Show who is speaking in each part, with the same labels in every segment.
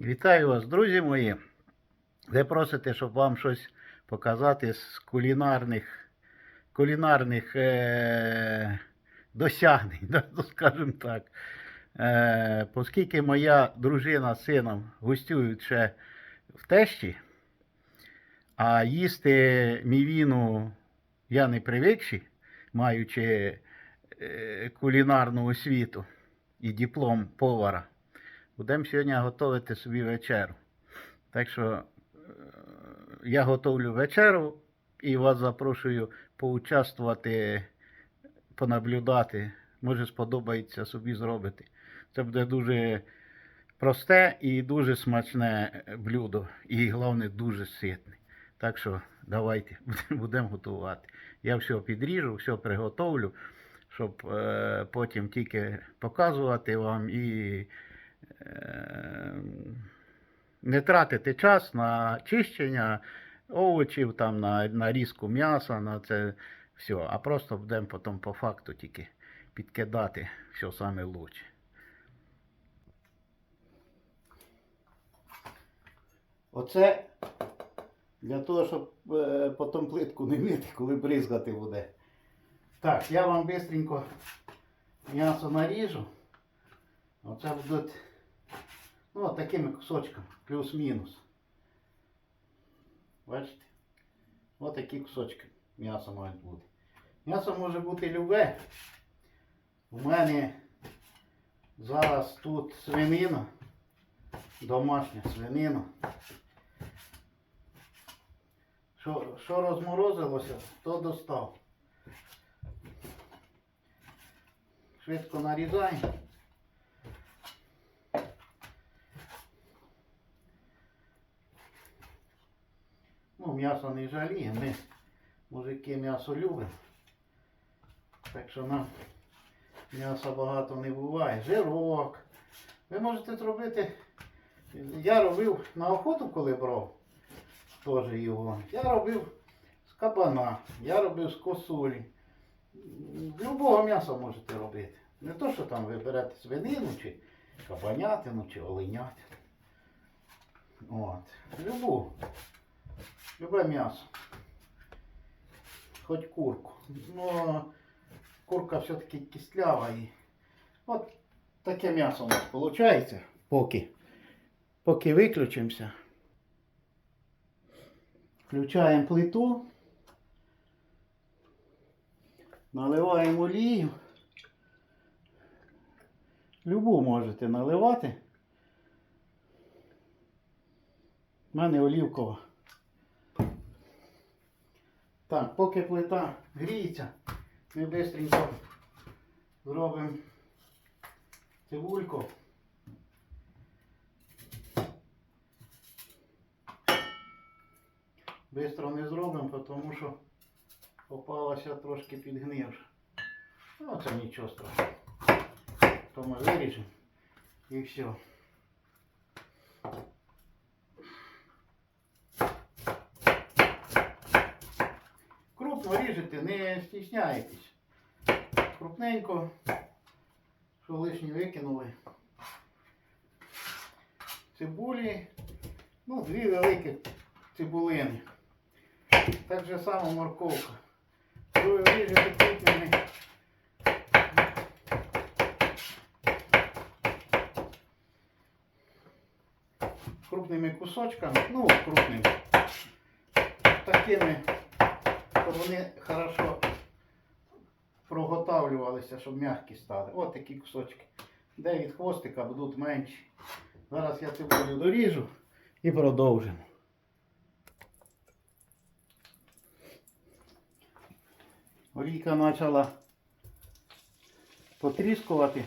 Speaker 1: Вітаю вас, друзі мої. Ви просите, щоб вам щось показати з кулінарних, кулінарних е- досягнень, да, ну, скажімо так. Е- оскільки моя дружина з сином гостюють ще в тещі, а їсти мівіну я не привикший, маючи е- кулінарну освіту і диплом повара. Будемо сьогодні готувати собі вечеру. Так що е, я готовлю вечеру і вас запрошую поучаствувати, понаблюдати. Може сподобається собі зробити. Це буде дуже просте і дуже смачне блюдо. І головне дуже ситне. Так що давайте будемо готувати. Я все підріжу, все приготовлю, щоб е, потім тільки показувати вам і не тратити час на чищення овочів, там, на, на різку м'яса, на це все. А просто будемо потім по факту тільки підкидати все саме лучше. Оце для того, щоб е, потім плитку не мити, коли бризгати буде. Так, я вам швидко м'ясо наріжу. Оце будуть ну, от такими кусочками, плюс-мінус. Бачите? Ось такі кусочки м'яса мають бути. М'ясо може бути любе. У мене зараз тут свинина, домашня свинина. Що, що розморозилося, то достав. Швидко нарізаємо. М'ясо не жаліє, ми мужики м'ясо любимо. Так що нам м'яса багато не буває. Жирок. Ви можете зробити. Я робив на охоту, коли брав теж його. Я робив з кабана, я робив з косулі. Любого м'яса можете робити. Не то, що там ви берете свинину, чи кабанятину, чи оленятину. От. Любу. Любе м'ясо. Хоч курку. Ну, курка все-таки кислява і. От таке м'ясо у нас виходить, поки, поки виключимося. Включаємо плиту. Наливаємо олію. Любу можете наливати. У мене олівкова. Так, поки плита гріється, ми швидко зробимо цибульку. Бистро не зробимо, тому що попалася трошки підгнивша. Ну, це нічого страшного. То ми виріжемо і все. Не стісняйтесь. Крупненько, що лишнє викинули. Цибулі, ну, дві великі цибулини. Так же само морковка. Ви ріжете крупними. Крупними кусочками, ну, крупними. Такими щоб вони хорошо проготавлювалися, щоб м'які стали. Ось такі кусочки. Де від хвостика будуть менші. Зараз я цибулю доріжу і продовжимо. Олійка почала потріскувати.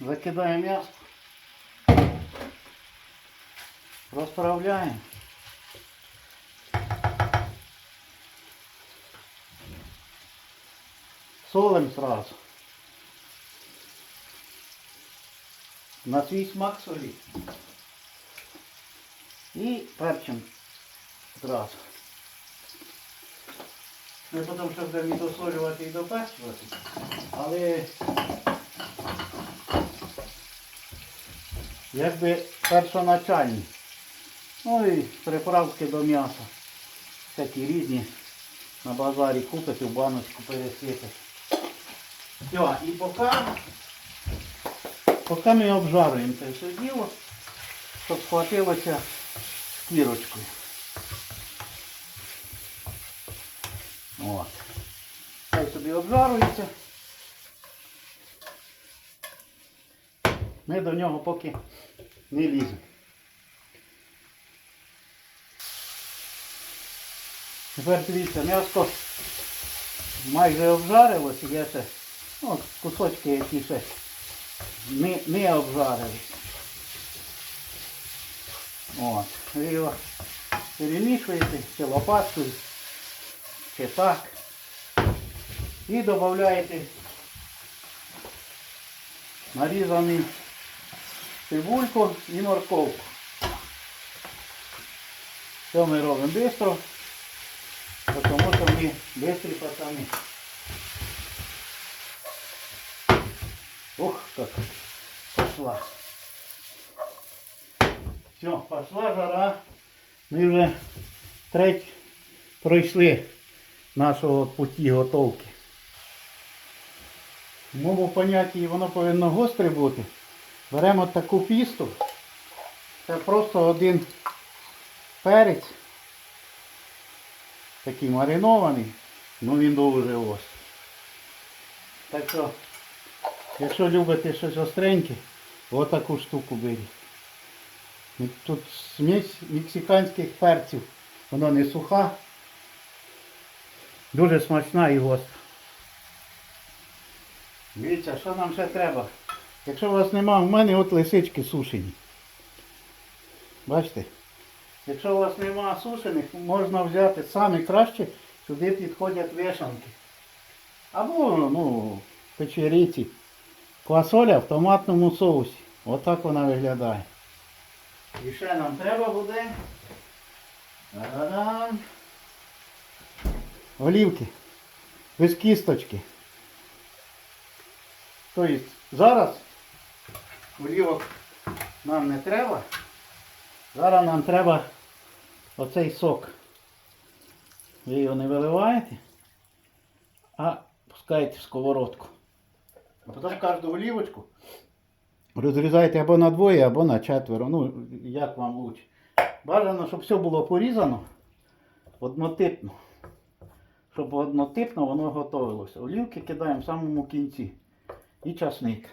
Speaker 1: Закидаємо м'ясо. Розправляємо. Солим сразу. На свій смак солі. І перчим зразу. Ми потім ще будемо досолювати і доперчувати. Але якби першоначальні. Ну і приправки до м'яса. Такі різні. На базарі купити, в баночку пересипати. Все, і поки, поки ми обжарюємо це все діло, щоб схватилося шкірочкою. От. Хай собі обжарується. Ми до нього поки не ліземо. Тепер дивіться, м'ясо майже обжарилось, є ще ну, кусочки, які ще не, не обжарились. От. Ви його перемішуєте чи лопаткою, чи так. І додаєте нарізаний цибульку і морковку. Це ми робимо швидко, тому що ми швидкі пацани. Ух, как пошла. Все, пошла жара. Ми вже треть пройшли нашого путі готовки. В моєму понятті воно повинно гостре бути. Беремо таку пісту. Це просто один перець. Такий маринований, ну він дуже гострий. Так що, якщо любите щось остреньке, отаку штуку беріть. Тут смесь мексиканських перців. Воно не суха. Дуже смачна і гостра. Дивіться, що нам ще треба? Якщо у вас нема, в мене от лисички сушені. Бачите? Якщо у вас нема сушених, можна взяти самі краще, сюди підходять вешанки. Або ну, печериці. Квасоля в томатному соусі. Отак вона виглядає. І ще нам треба буде. Олівки. Без кісточки. Тобто зараз олівок нам не треба. Зараз нам треба оцей сок. Ви його не виливаєте, а пускаєте в сковородку. А потім кожну олівочку розрізаєте або на двоє, або на четверо. Ну, як вам лучше. Бажано, щоб все було порізано однотипно. Щоб однотипно воно готовилося. Олівки кидаємо в самому кінці. І часник.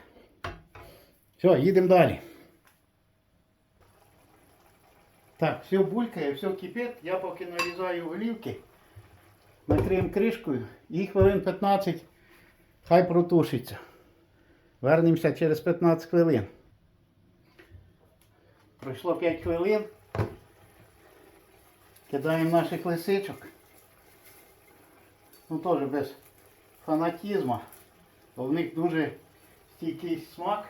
Speaker 1: Все, їдемо далі. Так, все булькає, все кипить. Я поки нарізаю олівки. Накриємо кришкою і хвилин 15 хай протушиться. Вернемося через 15 хвилин. Пройшло 5 хвилин. Кидаємо наших лисичок. Ну теж без фанатізму. Бо в них дуже стійкий смак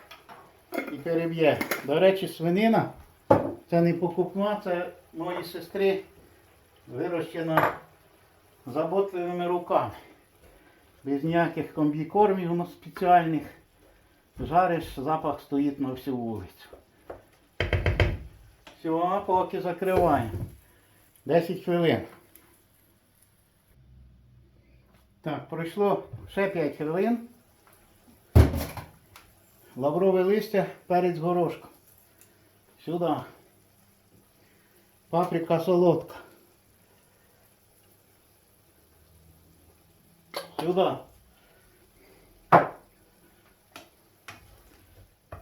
Speaker 1: і переб'є. До речі, свинина це не покупна, це моєї сестри вирощена заботливими руками. Без ніяких комбікормів спеціальних. Жариш, запах стоїть на всю вулицю. Все, поки закриваємо. 10 хвилин. Так, пройшло ще 5 хвилин. Лаврове листя, перець горошком. Сюди. Паприка солодка. Сюди.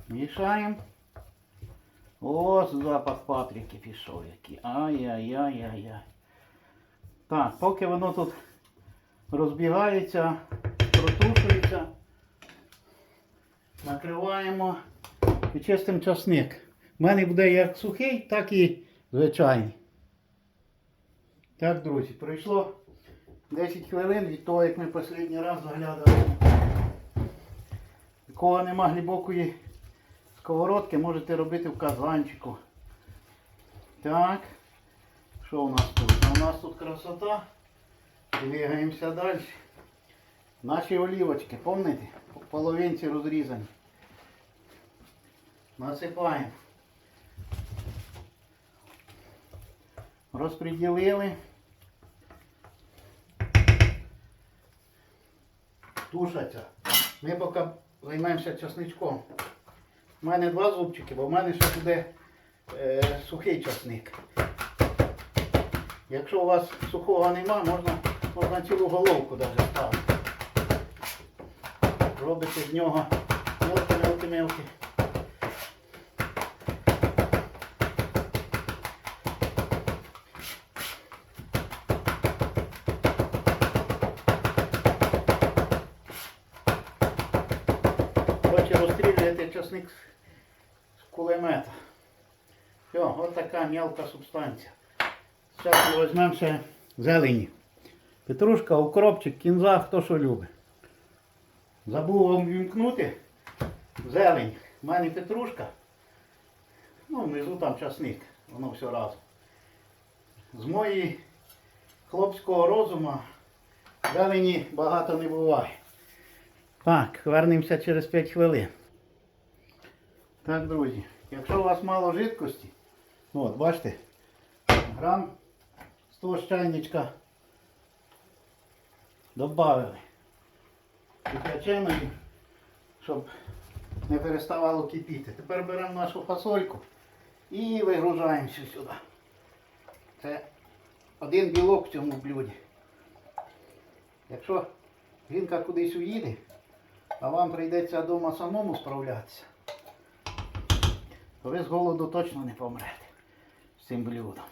Speaker 1: Мішаємо. О, запах паприки пішов який. Ай-яй-яй-яй-яй. Так, поки воно тут розбігається, протушується, накриваємо і чистим часник. У мене буде як сухий, так і звичайний. Так, друзі, пройшло 10 хвилин від того, як ми останній раз заглядали. У кого нема глибокої Сковородки можете робити в казанчику. Так. Що у нас тут? У нас тут красота. Двигаємося далі. Наші олівочки, помните? Половинці розрізані. Насипаємо. Розпреділили. Тушаться. Ми поки займаємося часничком. У мене два зубчики, бо в мене ще буде е, сухий часник. Якщо у вас сухого нема, можна, можна цілу головку навіть ставити. Робите з нього мелкі. Хоче розстрілювати часник з. Все, от така мелка субстанція. Зараз ми візьмемо ще зелені. Петрушка, укропчик, кінза, хто що любить. Забув вам вімкнути зелень. У мене петрушка. Ну, внизу там часник. Воно все разом. З моєї хлопського розуму зелені багато не буває. Так, вернемося через 5 хвилин. Так, друзі, якщо у вас мало жидкості, от бачите, грам з того ж чайничка додали кипяченої, щоб не переставало кипіти. Тепер беремо нашу фасольку і вигружаємо всю сюди. Це один білок в цьому блюді. Якщо жінка кудись уїде, а вам прийдеться вдома самому справлятися, то ви з голоду точно не помрете з цим блюдом.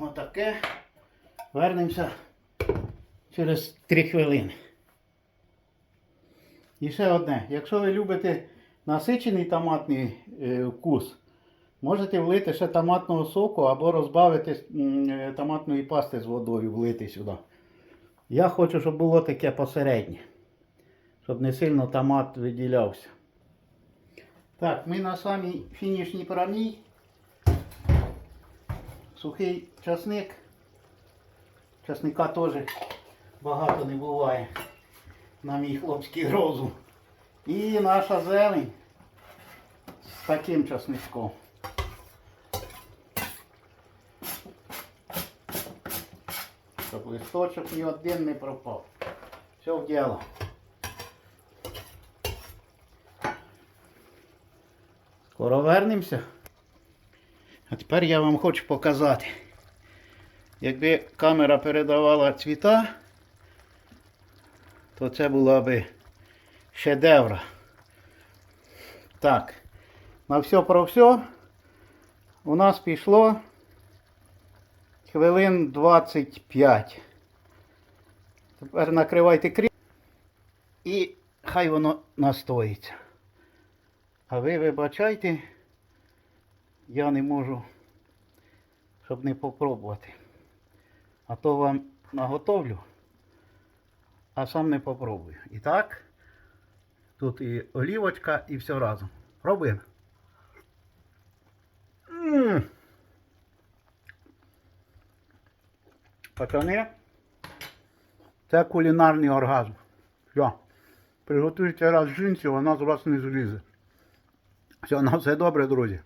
Speaker 1: Отаке. Вернемося через 3 хвилини. І ще одне. Якщо ви любите насичений томатний е, вкус, можете влити ще томатного соку або розбавити е, томатної пасти з водою, влити сюди. Я хочу, щоб було таке посереднє. Щоб не сильно томат виділявся. Так, ми на самій фінішній прамій. Сухий часник. Часника теж багато не буває на мій хлопський розум. І наша зелень з таким часничком. Щоб листочок ні один не пропав. Все в діло. Скоро вернемося. А тепер я вам хочу показати. Якби камера передавала цвіта, то це була би шедевра. Так, на все про все у нас пішло хвилин 25. Тепер накривайте кріп і хай воно настоїться. А ви вибачайте, я не можу, щоб не попробувати. А то вам наготовлю, а сам не попробую. І так, тут і олівочка, і все разом. Пробуємо. Пацани, це кулінарний оргазм. Все. Приготуйте раз жінці, вона з вас не злізе. Все, на все добре, друзі.